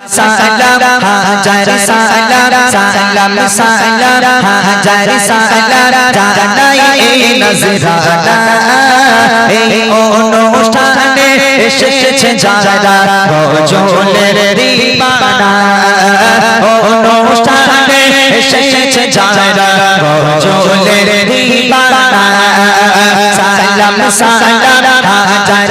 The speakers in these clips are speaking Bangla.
সালাম, হাজার সালাম সালাম সালাম, হাজার সালাম, জানাই এই নজরানা। এই অনুষ্ঠানে এসেছে যারা গজলের দিবানা। অনুষ্ঠানে এসেছে যারা গজলের দিবানা। সালাম সালাম, হাজার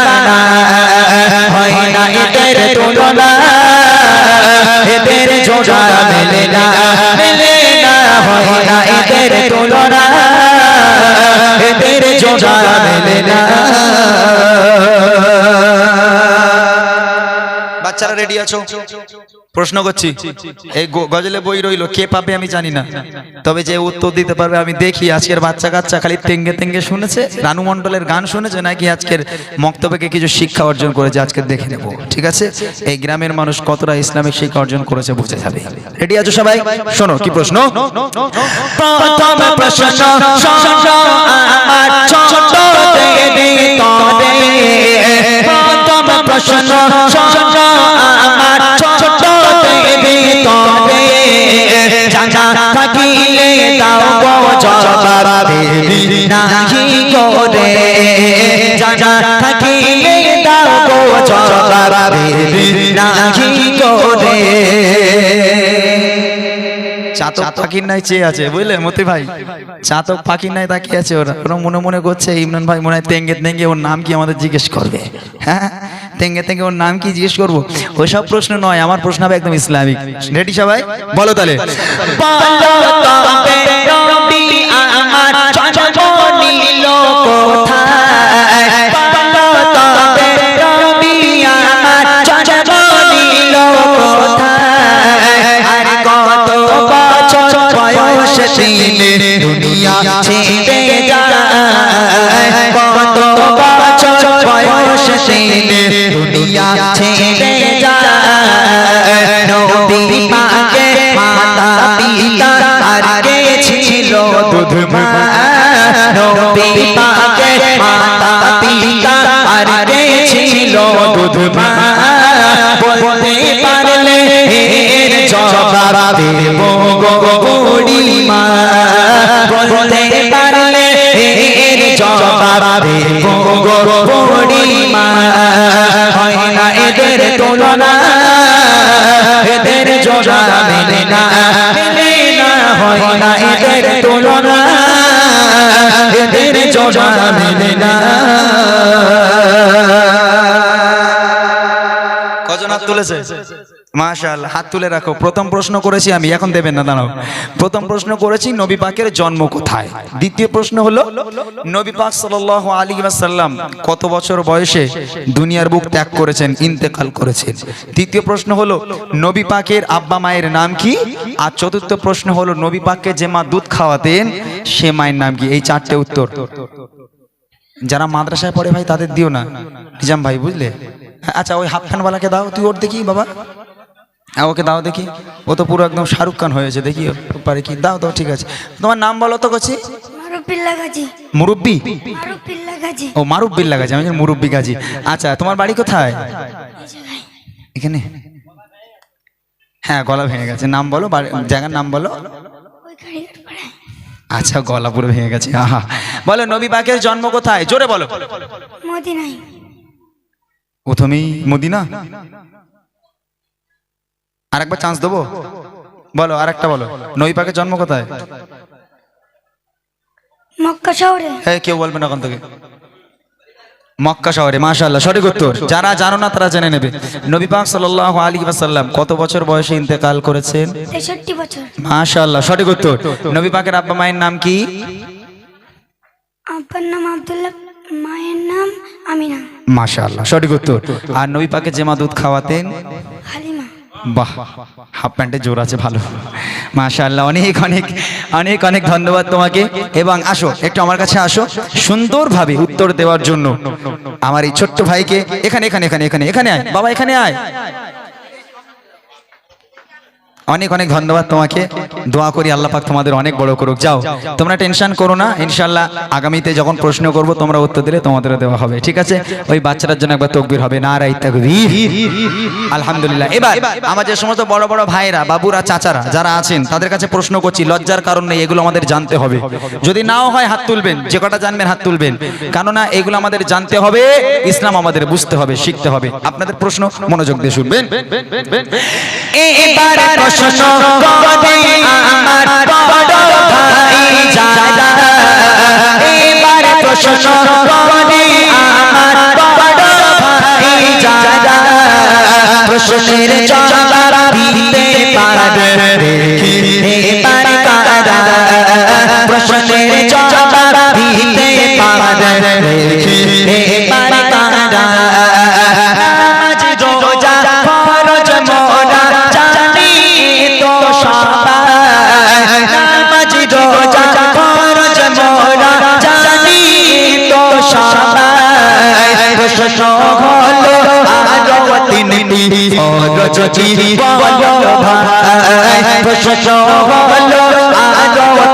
মেলে না বাচ্চারা রেডি আছো প্রশ্ন করছি এই গজলে বই রইল কে পাবে আমি জানি না তবে যে উত্তর দিতে পারবে আমি দেখি আজকের বাচ্চা কাচ্চা খালি তেঙ্গে তেঙ্গে শুনেছে রানু মণ্ডলের গান শুনেছে নাকি আজকের মক্তব্যকে কিছু শিক্ষা অর্জন করেছে আজকে দেখে নেব ঠিক আছে এই গ্রামের মানুষ কতটা ইসলামিক শিক্ষা অর্জন করেছে বুঝে যাবে রেডি আছো সবাই শোনো কি প্রশ্ন প্রশ্ন প্রশ্ন শোনো আমার ছোট তবে জানা থাকিলে দাও জবাব দেবী নাহি করে। করে। চাতক পাখির নাই চেয়ে আছে বুঝলে মতি ভাই? চাতক পাখির নাই তাকিয়ে আছে ওরা। ওরা মনে মনে করছে ইমরান ভাই মনে হয় তেঙ্গে তেঙ্গে ওর নাম কি আমাদের জিজ্ঞেস করবে? হ্যাঁ? তেঙ্গে তেঙ্গে ওর নাম কি জিজ্ঞেস করব? ওইসব প্রশ্ন নয় আমার প্রশ্ন হবে একদম ইসলামিক। রেডি সবাই? বলো তাহলে। আমার দিনে দুনিয়া ছেড়ে যায় কত বছর বয়স দিনে দুনিয়া ছেড়ে যায় নবী পাকে মাতা পিতা আর কে ছিল দুধ মা নবী পাকে মাতা পিতা আর কে ছিল দুধ মা বলতে পারলে জবাব দেব গো বলতে পারলে এর জবাব দেব মা হয় না হয় না এদের তুলনা? এদের না। তুলেছে? মাশাআল্লাহ, হাত তুলে রাখো। প্রথম প্রশ্ন করেছি আমি, এখন দেবেন না, দাঁড়াও। প্রথম প্রশ্ন করেছি, নবী পাকের জন্ম কোথায়? দ্বিতীয় প্রশ্ন হলো, নবী পাক সাল্লাল্লাহু আলাইহি ওয়াসাল্লাম কত বছর বয়সে দুনিয়ার বুক ত্যাগ করেছেন, ইন্তেকাল করেছেন? তৃতীয় প্রশ্ন হলো, নবী পাকের আব্বা মায়ের নাম কি? আর চতুর্থ প্রশ্ন হলো, নবী পাককে যে মা দুধ খাওয়াতেন, সে মায়ের নাম কি? এই চারটে উত্তর। যারা মাদ্রাসায় পড়ে ভাই, তাদের দিও না। নিজাম ভাই, বুঝলে? আচ্ছা ওই হাফ ফ্যানওয়ালাকে দাও, তুই ওর দেখি, বাবা। ওকে দাও দেখি। ও তো পুরো একদম শাহরুখ খান হয়েছে দেখি পারে কি। দাও দাও ঠিক আছে। তোমার নাম বলো তো গাজী ও আমি মুরব্বি গাজী। আচ্ছা তোমার বাড়ি কোথায়? এখানে? হ্যাঁ গলা ভেঙে গেছে। নাম বলো জায়গার নাম বলো। আচ্ছা গলা পুরো ভেঙে গেছে। আহা। বলো নবী পাকের জন্ম কোথায়? জোরে বলো। মদিনায়। প্রথমেই মদিনা? আরেকবার চান্স দেবো? বলো আরেকটা বলো। নবী পাকের জন্ম কোথায়? মক্কা শহরে। হ্যাঁ কেউ বলবে না ওখান থেকে। মক্কা শহরে মাশাআল্লাহ সঠিক উত্তর। যারা জানো না তারা জেনে নেবে। নবী পাক সাল্লাল্লাহু আলাইহি ওয়াসাল্লাম কত বছর বয়সে ইন্তেকাল করেছেন? তেষট্টি বছর। মাশাআল্লাহ সঠিক উত্তর। নবী পাকের আব্বা মায়ের নাম কি? আব্বার নাম আব্দুল্লাহ মায়ের নাম আমিনা। মাশাআল্লাহ সঠিক উত্তর। আর নবী পাকে যে মা দুধ খাওয়াতেন? বাহ, হাফ প্যান্টের জোর আছে, ভালো। মাশাআল্লাহ, অনেক অনেক অনেক অনেক ধন্যবাদ তোমাকে। এবং আসো, একটু আমার কাছে আসো। সুন্দরভাবে উত্তর দেওয়ার জন্য। আমার এই ছোট্ট ভাইকে, এখানে এখানে এখানে এখানে এখানে আয়। বাবা, এখানে আয়। অনেক অনেক ধন্যবাদ তোমাকে দোয়া করি আল্লাহ পাক তোমাদের অনেক বড় করুক যাও তোমরা টেনশন করো না ইনশাল্লাহ আগামীতে যখন প্রশ্ন করব তোমরা উত্তর দিলে তোমাদেরও দেওয়া হবে ঠিক আছে ওই বাচ্চাটার জন্য একবার তকবির হবে না রাই আলহামদুলিল্লাহ এবার আমার যে সমস্ত বড় বড় ভাইরা বাবুরা চাচারা যারা আছেন তাদের কাছে প্রশ্ন করছি লজ্জার কারণ নেই এগুলো আমাদের জানতে হবে যদি নাও হয় হাত তুলবেন যে কটা জানবেন হাত তুলবেন কেননা এগুলো আমাদের জানতে হবে ইসলাম আমাদের বুঝতে হবে শিখতে হবে আপনাদের প্রশ্ন মনোযোগ দিয়ে শুনবেন প্রশ্ন করে আমার বড় ভাই যারা এবার প্রশ্ন করে আমার বড় ভাই যারা প্রশ্নের জবাব দিতে পারবে এবার চিরি বলো ভাই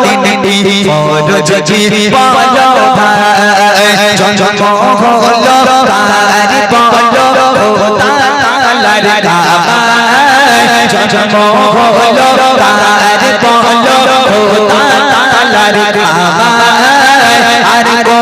তিনটি ফরজ চিরি বলো ভাই জন্ম হলো তার বলো তালার কাবায় জন্ম হলো তার বলো তালার কাবায় আর গো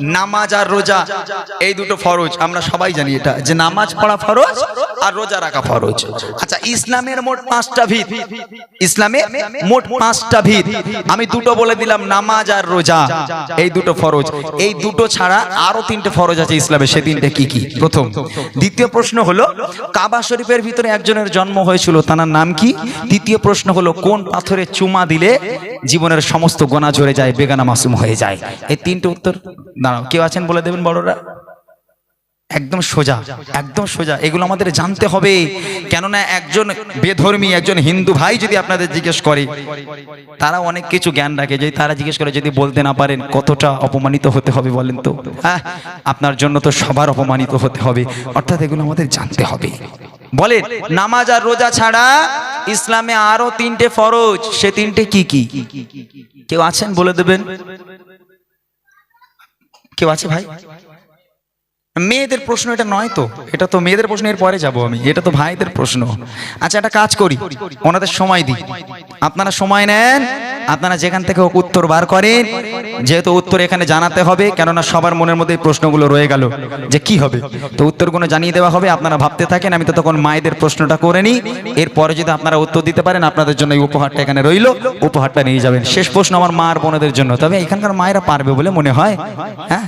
নামাজ আর রোজা এই দুটো ফরজ আমরা সবাই জানি এটা। যে নামাজ পড়া ফরজ আর রোজা রাখা ফরজ। আচ্ছা ইসলামের মোট পাঁচটা ভিত। ইসলামে মোট পাঁচটা ভিত। আমি দুটো বলে দিলাম, নামাজ আর রোজা। এই দুটো ফরজ। এই দুটো ছাড়া আরও তিনটে ফরজ আছে ইসলামে। সে তিনটে কি কি? প্রথম। দ্বিতীয় প্রশ্ন হলো, কাবা শরীফের ভিতরে একজনের জন্ম হয়েছিল তার নাম কি? তৃতীয় প্রশ্ন হলো, কোন পাথরে চুমা দিলে জীবনের সমস্ত গোনা ঝরে যায়, বেগানা মাসুম হয়ে যায়? এই তিনটে উত্তর। দাঁড়াও, কেউ আছেন বলে দেবেন বড়রা? একদম সোজা একদম সোজা। এগুলো আমাদের জানতে হবে। কেননা একজন বেধর্মী, একজন হিন্দু ভাই যদি আপনাদের জিজ্ঞেস করে তারা অনেক কিছু জ্ঞান রাখে। যদি তারা জিজ্ঞেস করে, যদি বলতে না পারেন, কতটা অপমানিত হতে হবে বলেন তো? হ্যাঁ আপনার জন্য তো সবার অপমানিত হতে হবে। অর্থাৎ এগুলো আমাদের জানতে হবে। বলেন, নামাজ আর রোজা ছাড়া ইসলামে আরও তিনটে ফরজ। সে তিনটে কি কি? কেউ আছেন বলে দেবেন? কেউ আছে ভাই? মেয়েদের প্রশ্ন এটা নয় তো, এটা তো মেয়েদের প্রশ্ন, এর পরে যাব আমি। এটা তো ভাইদের প্রশ্ন। আচ্ছা একটা কাজ করি, ওনাদের সময় দিই। আপনারা সময় নেন, আপনারা যেখান থেকে উত্তর বার করেন। যেহেতু উত্তর এখানে জানাতে হবে, কেননা সবার মনের মধ্যে প্রশ্নগুলো রয়ে গেল যে কি হবে। তো উত্তরগুলো জানিয়ে দেওয়া হবে, আপনারা ভাবতে থাকেন, আমি তো তখন মায়েদের প্রশ্নটা করে নিই। এরপরে যদি আপনারা উত্তর দিতে পারেন, আপনাদের জন্য এই উপহারটা এখানে রইল। উপহারটা নিয়ে যাবেন। শেষ প্রশ্ন আমার মা আর বোনেদের জন্য। তবে এখানকার মায়েরা পারবে বলে মনে হয় হ্যাঁ?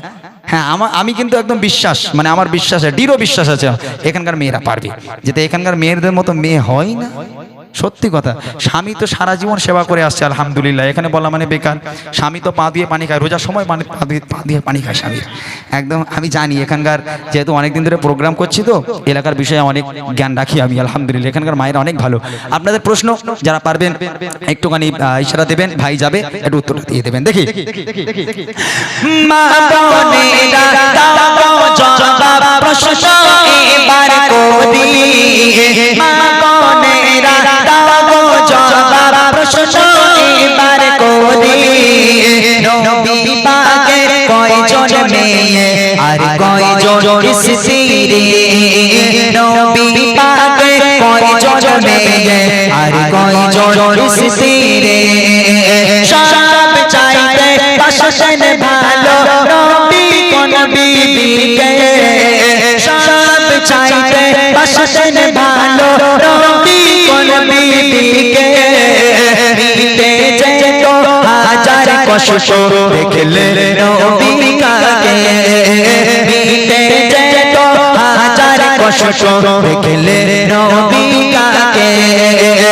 হ্যাঁ আমার আমি কিন্তু একদম বিশ্বাস মানে আমার বিশ্বাস আছে দৃঢ় বিশ্বাস আছে, এখানকার মেয়েরা পারবে। যেতে এখানকার মেয়েদের মতো মেয়ে হয় না। সত্যি কথা, স্বামী তো সারা জীবন সেবা করে আসছে, আলহামদুলিল্লাহ। এখানে বলা মানে বেকার, স্বামী তো পা দিয়ে পানি খায়, রোজার সময় মানে পা দিয়ে পা দিয়ে পানি খায় স্বামীর। একদম আমি জানি এখানকার যেহেতু অনেকদিন ধরে প্রোগ্রাম করছি তো এলাকার বিষয়ে অনেক জ্ঞান রাখি আমি আলহামদুলিল্লাহ এখানকার মায়েরা অনেক ভালো আপনাদের প্রশ্ন যারা পারবেন একটুখানি ইশারা দেবেন ভাই যাবে একটু উত্তর দিয়ে দেবেন দেখি আর কয়জন স্ত্রী সব চাইতে পাশাসন ভালো নবী কোন বিবিকে। সব চাইতে পাশাসন ভালো নবী কোন বিবিকে। মিটে যেত হাজার কষ্ট দেখলে নবী কাকে। মিটে যেত হাজার কষ্ট দেখলে নবী কাকে।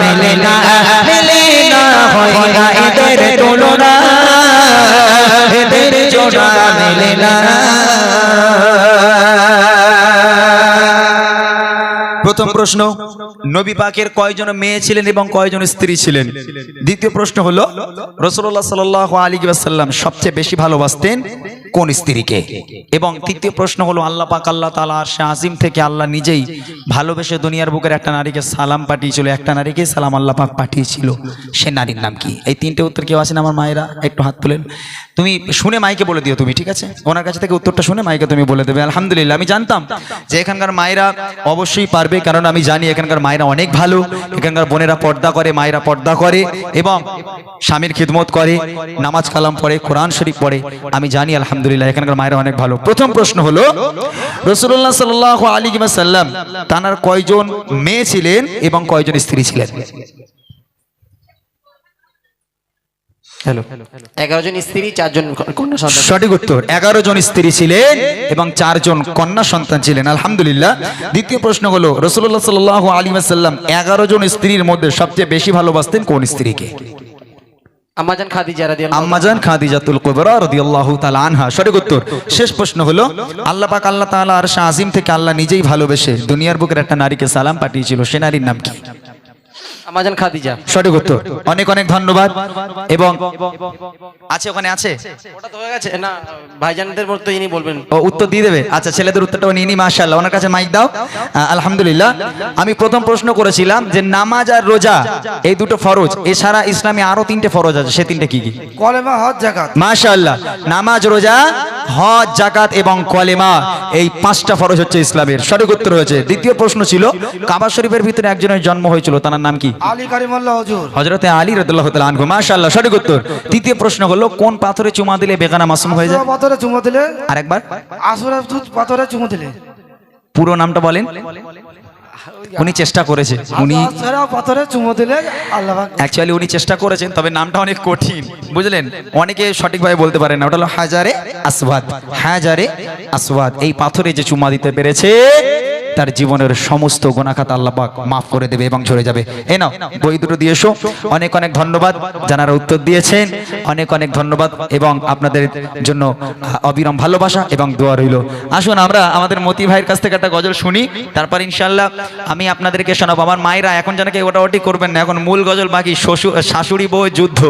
মেলে না মেলে না হয় না এদের তুলনা। এদের জোড়া মেলে না। প্রথম প্রশ্ন, নবী পাকের কয়জন মেয়ে ছিলেন এবং কয়জন স্ত্রী ছিলেন? দ্বিতীয় প্রশ্ন হলো রসুল্লাহ সাল আলী সাল্লাম সবচেয়ে বেশি ভালোবাসতেন কোন স্ত্রীকে? এবং তৃতীয় প্রশ্ন হলো, আল্লাহ পাক, আল্লাহ তালা আর আজিম থেকে আল্লাহ নিজেই ভালোবেসে দুনিয়ার বুকের একটা নারীকে সালাম পাঠিয়েছিল, একটা নারীকে সালাম আল্লাহ পাক পাঠিয়েছিল। সে নারীর নাম কি? এই তিনটে উত্তর কেউ আছেন আমার মায়েরা? একটু হাত তুলেন। তুমি শুনে মাইকে বলে দিও তুমি, ঠিক আছে? ওনার কাছে থেকে উত্তরটা শুনে মাইকে তুমি বলে দেবে। আলহামদুলিল্লাহ, আমি জানতাম যে এখানকার মায়েরা অবশ্যই পারবে, কারণ আমি জানি এখানকার মায়েরা অনেক ভালো। এখানকার বোনেরা পর্দা করে, মায়েরা পর্দা করে এবং স্বামীর খিদমত করে, নামাজ কালাম পড়ে, কোরআন শরীফ পড়ে। আমি জানি, আলহামদুলিল্লাহ এখানকার মায়েরা অনেক ভালো। প্রথম প্রশ্ন হলো রসুল্লাহ সাল্লাহ আলী সাল্লাম তানার কয়জন মেয়ে ছিলেন এবং কয়জন স্ত্রী ছিলেন? হ্যালো এগারো জন স্ত্রী চারজন কন্যা সন্তান সঠিক উত্তর এগারো জন স্ত্রী ছিলেন এবং চারজন কন্যা সন্তান ছিলেন আলহামদুলিল্লাহ। দ্বিতীয় প্রশ্ন হলো রসুল্লাহ সাল আলী সাল্লাম এগারো জন স্ত্রীর মধ্যে সবচেয়ে বেশি ভালোবাসতেন কোন স্ত্রীকে? আনহা। উত্তর। শেষ প্রশ্ন হলো, আল্লাহ তাআলা আজিম থেকে আল্লাহ নিজেই ভালোবেসে দুনিয়ার বুকের একটা নারীকে সালাম পাঠিয়েছিল, সে নারীর নাম কি? আম্মাজান খাদিজা। সঠিক উত্তর। অনেক অনেক ধন্যবাদ। এবং আছে ওখানে আছে? ওটা তো হয়ে গেছে। না ভাইজানদের মতো ইনি বলবেন। ও উত্তর দিয়ে দেবে। আচ্ছা ছেলেদের উত্তরটাও নিয়ে নি মাশাআল্লাহ। ওনার কাছে মাইক দাও। আলহামদুলিল্লাহ। আমি প্রথম প্রশ্ন করেছিলাম যে নামাজ আর রোজা এই দুটো ফরজ এছাড়া ইসলামে আরও তিনটে ফরজ আছে। সে তিনটে কি কি? কলেমা হজ জাকাত। মাশাআল্লাহ। নামাজ রোজা হজ জাকাত এবং কলেমা এই পাঁচটা ফরজ হচ্ছে ইসলামের। সঠিক উত্তর হয়েছে। দ্বিতীয় প্রশ্ন ছিল কাবা শরীফের ভিতরে একজনের জন্ম হয়েছিল তার নাম কি? আলী কারিমাল্লাহ হজুর। হজরতে আলী রাদিয়াল্লাহু তাআলা আনহু মাশাআল্লাহ সঠিক উত্তর। তৃতীয় প্রশ্ন হলো কোন পাথরে চুমা দিলে বেগানা মাসুম হয়ে যায়? পাথরে চুমো দিলে? আরেকবার। আসুরা পাথরে চুমো দিলে। পুরো নামটা বলেন। উনি চেষ্টা করেছে। উনি পাথরে চুমো দিলে আল্লাহ অ্যাকচুয়ালি উনি চেষ্টা করেছেন তবে নামটা অনেক কঠিন। বুঝলেন? অনেকে সঠিকভাবে বলতে পারেন না। ওটা হলো হাজারে আসওয়াদ। হাজারে আসওয়াদ। এই পাথরে যে চুমা দিতে পেরেছে তার জীবনের সমস্ত গোনাখাত আল্লাপাক মাফ করে দেবে এবং ঝরে যাবে। এই নাও, বই দুটো দিয়ে এসো। অনেক অনেক ধন্যবাদ যারা উত্তর দিয়েছেন। অনেক অনেক ধন্যবাদ এবং আপনাদের জন্য অবিরাম ভালোবাসা এবং দোয়া রইল। আসুন আমরা আমাদের মতি ভাইয়ের কাছ থেকে একটা গজল শুনি, তারপর ইনশাল্লাহ আমি আপনাদেরকে শোনাবো। আমার মায়েরা এখন যেন কেউ ওটা ওটি করবেন না, এখন মূল গজল বাকি, শ্বশুর, শাশুড়ি বউ যুদ্ধ।